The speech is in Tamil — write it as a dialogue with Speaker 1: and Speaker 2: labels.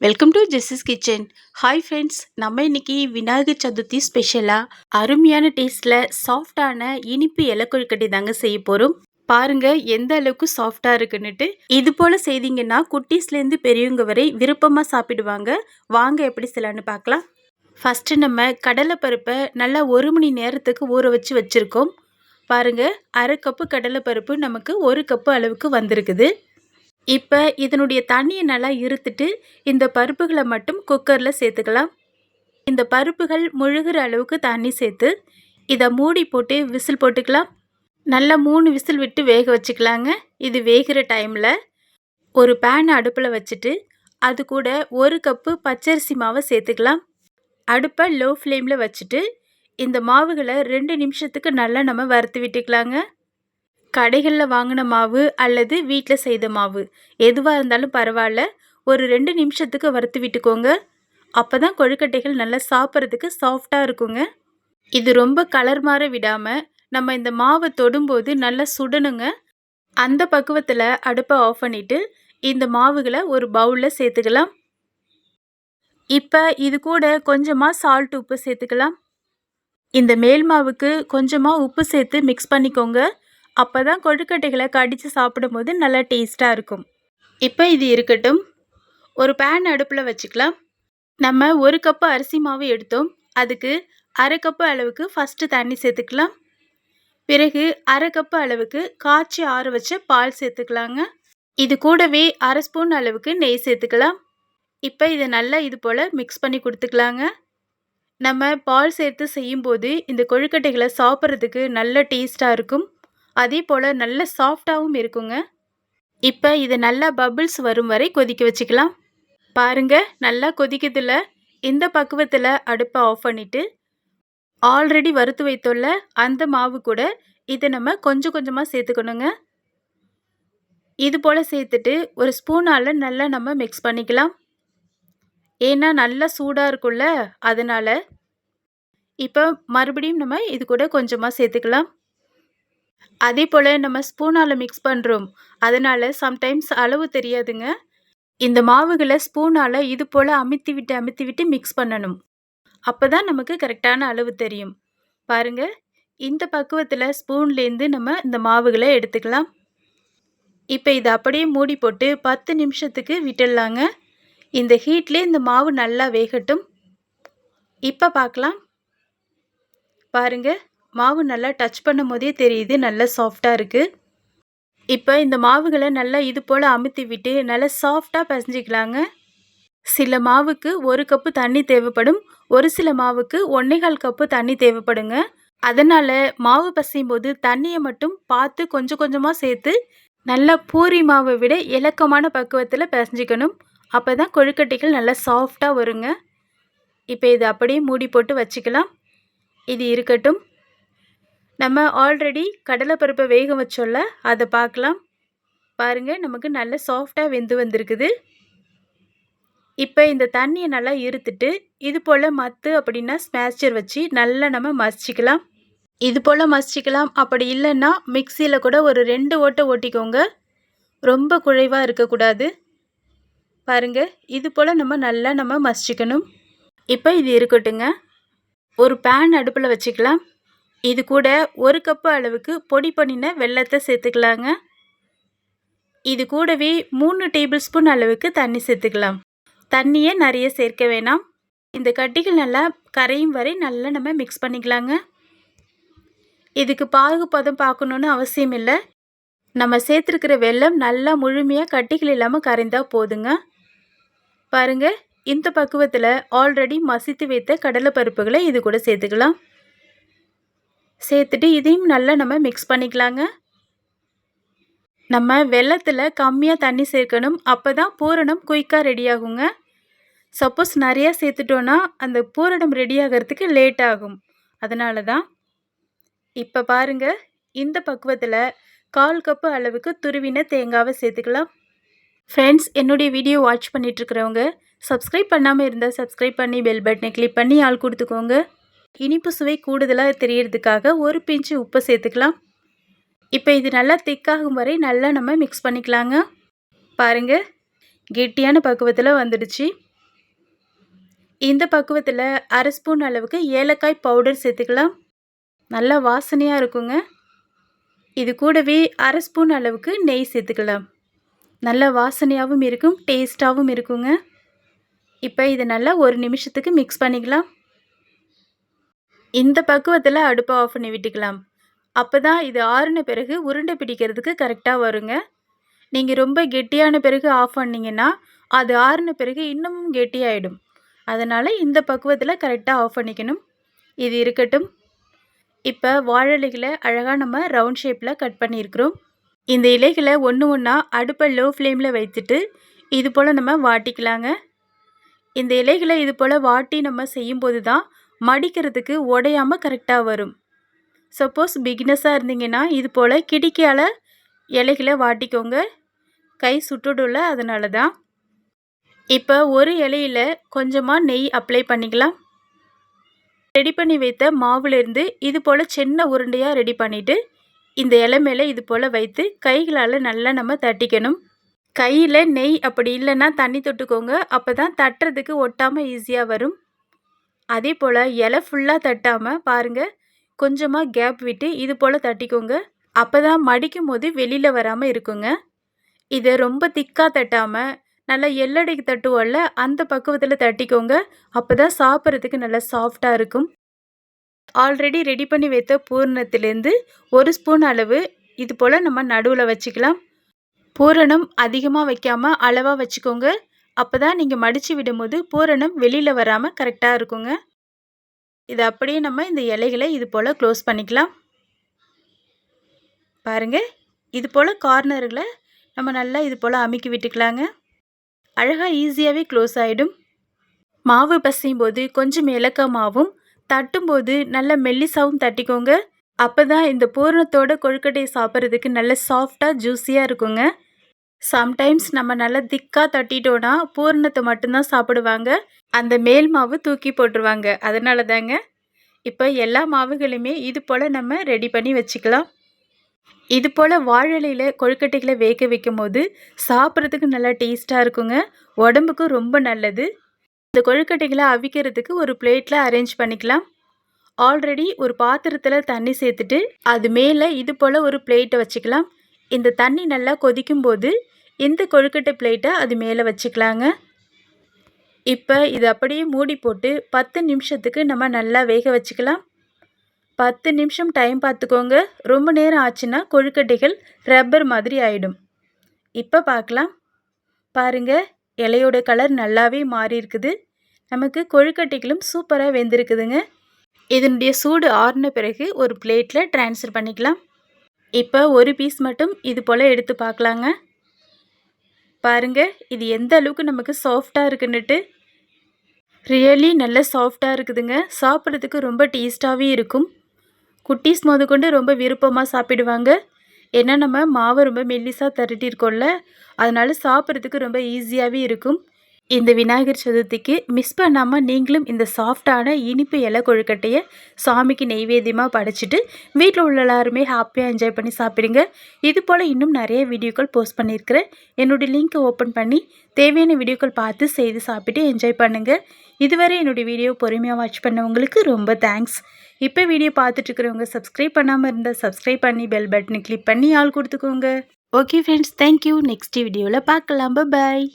Speaker 1: Welcome to Jessy's kitchen hi friends நம்ம இன்னைக்கு விநாயகர் சதுர்த்தி ஸ்பெஷலாக அருமையான டேஸ்ட்டில் சாஃப்டான இனிப்பு இலக்கொழுக்கட்டை தாங்க செய்ய போகிறோம் பாருங்க எந்த அளவுக்கு சாஃப்டாக இருக்குன்னுட்டு. இது போல் செய்தீங்கன்னா குட்டீஸ்லேருந்து பெரியவங்க வரை விருப்பமாக சாப்பிடுவாங்க. வாங்க எப்படி செய்யலான்னு பார்க்கலாம். ஃபஸ்ட்டு நம்ம கடலைப்பருப்பை நல்லா ஒரு மணி நேரத்துக்கு ஊற வச்சு வச்சுருக்கோம். பாருங்கள் அரை கப்பு கடலைப்பருப்பு நமக்கு ஒரு கப்பு அளவுக்கு வந்திருக்குது. இப்போ இதனுடைய தண்ணியை நல்லா இருத்துட்டு இந்த பருப்புகளை மட்டும் குக்கரில் சேர்த்துக்கலாம். இந்த பருப்புகள் முழுகிற அளவுக்கு தண்ணி சேர்த்து இதை மூடி போட்டு விசில் போட்டுக்கலாம். நல்லா மூணு விசில் விட்டு வேக வச்சுக்கலாங்க. இது வேகிற டைமில் ஒரு பேன் அடுப்பில் வச்சுட்டு அது கூட ஒரு கப்பு பச்சரிசி மாவை சேர்த்துக்கலாம். அடுப்பை லோ ஃப்ளேமில் வச்சுட்டு இந்த மாவுகளை ரெண்டு நிமிஷத்துக்கு நல்லா நம்ம வறுத்து விட்டுக்கலாங்க. கடைகளில் வாங்கின மாவு அல்லது வீட்டில் செய்த மாவு. எதுவாக இருந்தாலும் பரவாயில்ல. ஒரு ரெண்டு நிமிஷத்துக்கு வறுத்து விட்டுக்கோங்க. அப்போ தான் கொழுக்கட்டைகள் நல்லா சாப்பிட்றதுக்கு சாஃப்டாக இருக்குங்க. இது ரொம்ப கலர் மாற விடாமல் நம்ம இந்த மாவை தொடும்போது நல்லா சுடணுங்க. அந்த பக்குவத்தில் அடுப்பை ஆஃப் பண்ணிவிட்டு இந்த மாவுகளை ஒரு பவுலில் சேர்த்துக்கலாம். இப்போ இது கூட கொஞ்சமாக சால்ட் உப்பு சேர்த்துக்கலாம். இந்த மேல் மாவுக்கு கொஞ்சமாக உப்பு சேர்த்து மிக்ஸ் பண்ணிக்கோங்க. அப்போ தான் கொழுக்கட்டைகளை கடித்து சாப்பிடும்போது நல்லா டேஸ்ட்டாக இருக்கும். இப்போ இது இருக்கட்டும். ஒரு பேன் அடுப்பில் வச்சுக்கலாம். நம்ம ஒரு கப்பு அரிசி மாவு எடுத்தோம். அதுக்கு அரை கப்பு அளவுக்கு ஃபஸ்ட்டு தண்ணி சேர்த்துக்கலாம். பிறகு அரை கப்பு அளவுக்கு காய்ச்சி ஆற வச்ச பால் சேர்த்துக்கலாங்க. இது கூடவே அரை ஸ்பூன் அளவுக்கு நெய் சேர்த்துக்கலாம். இப்போ இதை நல்லா இது போல் மிக்ஸ் பண்ணி கொடுத்துக்கலாங்க. நம்ம பால் சேர்த்து செய்யும்போது இந்த கொழுக்கட்டைகளை சாப்பிட்றதுக்கு நல்ல டேஸ்ட்டாக இருக்கும். அதே போல் நல்ல சாஃப்டாகவும் இருக்குங்க. இப்போ இது நல்லா பபிள்ஸ் வரும் வரை கொதிக்க வச்சுக்கலாம். பாருங்க நல்லா கொதிக்கிறதுல இந்த பக்குவத்தில் அடுப்பை ஆஃப் பண்ணிவிட்டு ஆல்ரெடி வறுத்து வைத்தோல்ல அந்த மாவு கூட இதை நம்ம கொஞ்சம் கொஞ்சமாக சேர்த்துக்கணுங்க. இது போல் சேர்த்துட்டு ஒரு ஸ்பூனால் நல்லா நம்ம மிக்ஸ் பண்ணிக்கலாம். ஏன்னா நல்லா சூடாக இருக்கும்ல அதனால். இப்போ மறுபடியும் நம்ம இது கூட கொஞ்சமாக சேர்த்துக்கலாம். அதே போல் நம்ம ஸ்பூனால் மிக்ஸ் பண்ணுறோம் அதனால் சம்டைம்ஸ் அளவு தெரியாதுங்க. இந்த மாவுகளை ஸ்பூனால் இது போல் அமுத்தி விட்டு அமுத்தி விட்டு மிக்ஸ் பண்ணணும். அப்போ தான் நமக்கு கரெக்டான அளவு தெரியும். பாருங்கள் இந்த பக்குவத்தில் ஸ்பூன்லேருந்து நம்ம இந்த மாவுகளை எடுத்துக்கலாம். இப்போ இதை அப்படியே மூடி போட்டு பத்து நிமிஷத்துக்கு விட்டுடலாங்க. இந்த ஹீட்லேயே இந்த மாவு நல்லா வேகட்டும். இப்போ பார்க்கலாம் பாருங்கள் மாவு நல்லா டச் பண்ணும் போதே தெரியுது நல்லா சாஃப்டாக இருக்குது இப்போ இந்த மாவுகளை நல்லா இது போல் அமுத்தி விட்டு நல்லா சாஃப்டாக பசஞ்சிக்கலாங்க. சில மாவுக்கு ஒரு கப்பு தண்ணி தேவைப்படும் ஒரு சில மாவுக்கு ஒன்னேகால் கப்பு தண்ணி தேவைப்படுங்க. அதனால் மாவு பசையும் போது தண்ணியை மட்டும் பார்த்து கொஞ்சம் கொஞ்சமாக சேர்த்து நல்லா பூரி மாவை விட இலக்கமான பக்குவத்தில் பசஞ்சிக்கணும். அப்போ தான் கொழுக்கட்டைகள் நல்லா சாஃப்டாக வருங்க. இப்போ இது அப்படியே மூடி போட்டு வச்சுக்கலாம். இது இருக்கட்டும். நம்ம ஆல்ரெடி கடலைப்பருப்பை வேக வச்சோல்ல அதை பார்க்கலாம். பாருங்கள் நமக்கு நல்ல சாஃப்டாக வெந்து வந்திருக்குது. இப்போ இந்த தண்ணியை நல்லா இருத்துட்டு இது போல் மத்து அப்படின்னா ஸ்மேச்சர் வச்சு நல்லா நம்ம மசிச்சிக்கலாம். இது போல் மசிச்சிக்கலாம். அப்படி இல்லைன்னா மிக்சியில் கூட ஒரு ரெண்டு ஓட்டை ஓட்டிக்கோங்க. ரொம்ப குழைவாக இருக்கக்கூடாது. பாருங்கள் இது போல் நம்ம நல்லா நம்ம மசிச்சிக்கணும். இப்போ இது இருக்கட்டுங்க. ஒரு பேன் அடுப்பில் வச்சுக்கலாம். இது கூட ஒரு கப்பு அளவுக்கு பொடி பண்ணின வெள்ளத்தை சேர்த்துக்கலாங்க. இது கூடவே மூணு டேபிள் ஸ்பூன் அளவுக்கு தண்ணி சேர்த்துக்கலாம். தண்ணியை நிறைய சேர்க்க வேணாம். இந்த கட்டிகள் நல்லா கரையும் வரை நல்லா நம்ம மிக்ஸ் பண்ணிக்கலாங்க. இதுக்கு பாகு பதம் பார்க்கணுன்னு அவசியம் இல்லை. நம்ம சேர்த்துருக்கிற வெள்ளம் நல்லா முழுமையாக கட்டிகள் இல்லாமல் கரைந்தால் போதுங்க. பாருங்கள் இந்த பக்குவத்தில் ஆல்ரெடி மசித்து வைத்த கடலை பருப்புகளை இது கூட சேர்த்துக்கலாம். சேர்த்துட்டு இதையும் நல்லா நம்ம மிக்ஸ் பண்ணிக்கலாங்க. நம்ம வெள்ளத்தில் கம்மியாக தண்ணி சேர்க்கணும். அப்போ தான் பூரணம் குயிக்காக ரெடி ஆகுங்க. சப்போஸ் நிறையா சேர்த்துட்டோன்னா அந்த பூரணம் ரெடி ஆகிறதுக்கு லேட் ஆகும். அதனால தான் இப்போ பாருங்கள் இந்த பக்குவத்தில் கால் கப்பு அளவுக்கு துருவின தேங்காவை சேர்த்துக்கலாம். ஃப்ரெண்ட்ஸ் என்னுடைய வீடியோ வாட்ச் பண்ணிகிட்ருக்கிறவங்க சப்ஸ்கிரைப் பண்ணாமல் இருந்தால் சப்ஸ்கிரைப் பண்ணி பெல் பட்டனை கிளிக் பண்ணி ஆள் கொடுத்துக்கோங்க. இனிப்பு சுவை கூடுதலாக தெரியறதுக்காக ஒரு பிஞ்சு உப்பு சேர்த்துக்கலாம். இப்போ இது நல்லா திக்காகும் வரை நல்லா நம்ம மிக்ஸ் பண்ணிக்கலாங்க. பாருங்கள் கெட்டியான பக்குவத்தில் வந்துடுச்சு. இந்த பக்குவத்தில் அரை ஸ்பூன் அளவுக்கு ஏலக்காய் பவுடர் சேர்த்துக்கலாம். நல்லா வாசனையாக இருக்குங்க. இது கூடவே அரை ஸ்பூன் அளவுக்கு நெய் சேர்த்துக்கலாம். நல்லா வாசனையாகவும் இருக்கும் டேஸ்ட்டாகவும் இருக்குங்க. இப்போ இதை நல்லா ஒரு நிமிஷத்துக்கு மிக்ஸ் பண்ணிக்கலாம். இந்த பக்குவத்தில் அடுப்பை ஆஃப் பண்ணி விட்டுக்கலாம். அப்போ தான் இது ஆறுன பிறகு உருண்டை பிடிக்கிறதுக்கு கரெக்டாக வருங்க. நீங்கள் ரொம்ப கெட்டியான பிறகு ஆஃப் பண்ணிங்கன்னா அது ஆறுன பிறகு இன்னமும் கெட்டியாயிடும். அதனால் இந்த பக்குவத்தில் கரெக்டாக ஆஃப் பண்ணிக்கணும். இது இருக்கட்டும். இப்போ வாழலைகளை அழகாக நம்ம ரவுண்ட் ஷேப்பில் கட் பண்ணியிருக்கிறோம். இந்த இலைகளை ஒன்று ஒன்றா அடுப்பை லோ ஃப்ளேமில் வைத்துட்டு இது போல் நம்ம வாட்டிக்கலாங்க. இந்த இலைகளை இது போல் வாட்டி நம்ம செய்யும்போது தான் மடிக்கிறதுக்கு உடையாமல் கரெக்டாக வரும். சப்போஸ் பிகினஸாக இருந்தீங்கன்னா இது போல் கிடிக்கையால் இலைகளை வாட்டிக்கோங்க. கை சுட்டுடும்ல அதனால தான் இப்போ ஒரு இலையில் கொஞ்சமாக நெய் அப்ளை பண்ணிக்கலாம். ரெடி பண்ணி வைத்த மாவுலேருந்து இது போல் சின்ன உருண்டையாக ரெடி பண்ணிவிட்டு இந்த இலை மேலே இது போல் வைத்து கைகளால் நல்லா நம்ம தட்டிக்கணும். கையில் நெய் அப்படி இல்லைன்னா தண்ணி தொட்டுக்கோங்க அப்போ தான் தட்டுறதுக்கு ஒட்டாமல் ஈஸியாக வரும். அதே போல் இலை ஃபுல்லாக தட்டாமல் பாருங்கள் கொஞ்சமாக கேப் விட்டு இது போல் தட்டிக்கோங்க. அப்போ தான் மடிக்கும் போது வெளியில் வராமல் இருக்குங்க. இதை ரொம்ப திக்காக தட்டாமல் நல்லா எல்லடைக்கு தட்டுவோம்ல அந்த பக்குவத்தில் தட்டிக்கோங்க. அப்போ தான் சாப்பிட்றதுக்கு நல்லா சாஃப்டாக இருக்கும். ஆல்ரெடி ரெடி பண்ணி வைத்த பூரணத்துலேருந்து ஒரு ஸ்பூன் அளவு இது போல் நம்ம நடுவில் வச்சுக்கலாம். பூரணம் அதிகமாக வைக்காமல் அளவாக வச்சுக்கோங்க. அப்போ தான் நீங்கள் மடித்து விடும்போது பூரணம் வெளியில் வராமல் கரெக்டாக இருக்குங்க. இதை அப்படியே நம்ம இந்த இலைகளை இது போல் க்ளோஸ் பண்ணிக்கலாம். பாருங்கள் இது போல் கார்னர்களை நம்ம நல்லா இது போல் அமுக்கி விட்டுக்கலாங்க. அழகாக ஈஸியாகவே க்ளோஸ் ஆகிடும் மாவு பசையும் போது கொஞ்சம் இலக்க மாவும் தட்டும்போது நல்ல மெல்லிசாவும் தட்டிக்கோங்க. அப்போ தான் இந்த பூரணத்தோட கொழுக்கட்டையை சாப்பிட்றதுக்கு நல்ல சாஃப்டாக ஜூஸியாக இருக்குங்க. சம்டைம்ஸ் நம்ம நல்லா திக்காக தட்டிட்டோன்னா பூரணத்தை மட்டும்தான் சாப்பிடுவாங்க. அந்த மேல் மாவு தூக்கி போட்டுருவாங்க. அதனால தாங்க இப்போ எல்லா மாவுகளுமே இது போல் நம்ம ரெடி பண்ணி வச்சுக்கலாம். இது போல் வாழலையில் கொழுக்கட்டைகளை வேக வைக்கும் போது சாப்பிட்றதுக்கு நல்லா டேஸ்ட்டாக இருக்குங்க. உடம்புக்கும் ரொம்ப நல்லது. இந்த கொழுக்கட்டைகளை அவிக்கிறதுக்கு ஒரு பிளேட்டில் அரேஞ்ச் பண்ணிக்கலாம். ஆல்ரெடி ஒரு பாத்திரத்தில் தண்ணி சேர்த்துட்டு அது மேலே இது போல் ஒரு பிளேட்டை வச்சுக்கலாம். இந்த தண்ணி நல்லா கொதிக்கும் போது இந்த கொழுக்கட்டை பிளேட்டை அது மேலே வச்சுக்கலாங்க. இப்போ இது அப்படியே மூடி போட்டு பத்து நிமிஷத்துக்கு நம்ம நல்லா வேக வச்சுக்கலாம். பத்து நிமிஷம் டைம் பார்த்துக்கோங்க. ரொம்ப நேரம் ஆச்சுன்னா கொழுக்கட்டைகள் ரப்பர் மாதிரி ஆகிடும் இப்போ பார்க்கலாம். பாருங்கள் இலையோட கலர் நல்லாவே மாறி இருக்குது. நமக்கு கொழுக்கட்டைகளும் சூப்பராக வெந்திருக்குதுங்க. இதனுடைய சூடு ஆறின பிறகு ஒரு பிளேட்டில் ட்ரான்ஸ்ஃபர் பண்ணிக்கலாம். இப்போ ஒரு பீஸ் மட்டும் இது போல் எடுத்து பார்க்கலாங்க. பாருங்கள் இது எந்த அளவுக்கு நமக்கு சாஃப்டாக இருக்குன்னுட்டு. ரியலி நல்ல சாஃப்டாக இருக்குதுங்க. சாப்பிட்றதுக்கு ரொம்ப டேஸ்ட்டாகவே இருக்கும். குட்டீஸ் மோது கொண்டு ரொம்ப விருப்பமாக சாப்பிடுவாங்க. ஏன்னா நம்ம மாவை ரொம்ப மெல்லிசாக தரட்டியிருக்கோம்ல. அதனால் சாப்பிட்றதுக்கு ரொம்ப ஈஸியாகவே இருக்கும். இந்த விநாயகர் சதுர்த்திக்கு மிஸ் பண்ணாமல் நீங்களும் இந்த சாஃப்டான இனிப்பு இலை கொழுக்கட்டையை சாமிக்கு நெய்வேத்தியமாக படைச்சிட்டு வீட்டில் உள்ள எல்லாருமே ஹாப்பியாக என்ஜாய் பண்ணி சாப்பிடுங்க. இது போல் இன்னும் நிறைய வீடியோக்கள் போஸ்ட் பண்ணியிருக்கிறேன். என்னுடைய லிங்க்கை ஓப்பன் பண்ணி தேவையான வீடியோக்கள் பார்த்து செய்து சாப்பிட்டு என்ஜாய் பண்ணுங்கள் இதுவரை என்னுடைய வீடியோ பொறுமையாக வாட்ச் பண்ணவங்களுக்கு ரொம்ப தேங்க்ஸ் இப்போ வீடியோ பார்த்துட்ருக்குறவங்க சப்ஸ்கிரைப் பண்ணாமல் இருந்தால் சப்ஸ்கிரைப் பண்ணி பெல் பட்டனை கிளிக் பண்ணி ஆள் கொடுத்துக்கோங்க. ஓகே ஃப்ரெண்ட்ஸ் தேங்க்யூ நெக்ஸ்ட் வீடியோவில் பார்க்கலாம். பாய்